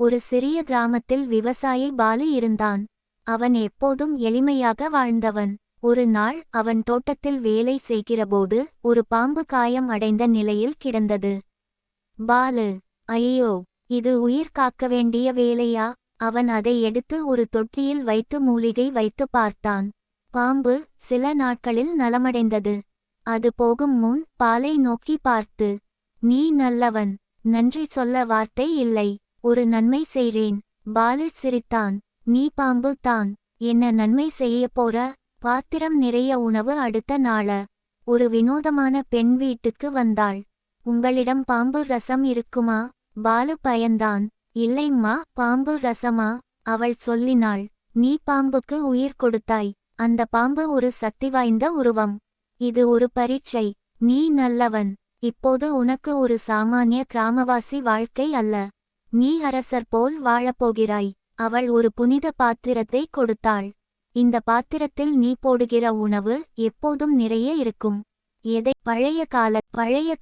ஒரு சிறிய கிராமத்தில் விவசாயி பாலு இருந்தான். அவன் எப்போதும் எளிமையாக வாழ்ந்தவன். ஒரு நாள் அவன் தோட்டத்தில் வேலை செய்கிறபோது ஒரு பாம்பு காயம் அடைந்த நிலையில் கிடந்தது. பாலு ஐயோ இது உயிர் காக்க வேண்டிய வேலையா? அவன் அதை எடுத்து ஒரு தொட்டியில் வைத்து மூலிகை வைத்து பார்த்தான். பாம்பு சில நாட்களில் நலமடைந்தது. அது போகும் முன் பாலை நோக்கி பார்த்து நீ நல்லவன். நன்றி சொல்ல வார்த்தை இல்லை. ஒரு நன்மை செய்றேன். பாலு சிரித்தான். நீ பாம்பு தான் என்ன நன்மை செய்யப் போற? பாத்திரம் நிறைய உணவு அடுத்த நாள. ஒரு வினோதமான பெண் வீட்டுக்கு வந்தாள். உங்களிடம் பாம்பு ரசம் இருக்குமா? பாலு பயந்தான். இல்லைம்மா பாம்பு ரசமா? அவள் சொல்லினாள். நீ பாம்புக்கு உயிர் கொடுத்தாய். அந்த பாம்பு ஒரு சக்தி வாய்ந்த உருவம். இது ஒரு பரீட்சை. நீ நல்லவன். இப்போது உனக்கு ஒரு சாமானிய கிராமவாசி வாழ்க்கை அல்ல. நீ அரசர் போல் வாழப்போகிறாய். அவள் ஒரு புனித பாத்திரத்தை கொடுத்தாள். இந்த பாத்திரத்தில் நீ போடுகிற உணவு எப்போதும் நிறைய இருக்கும். எதை? பழைய கால பழைய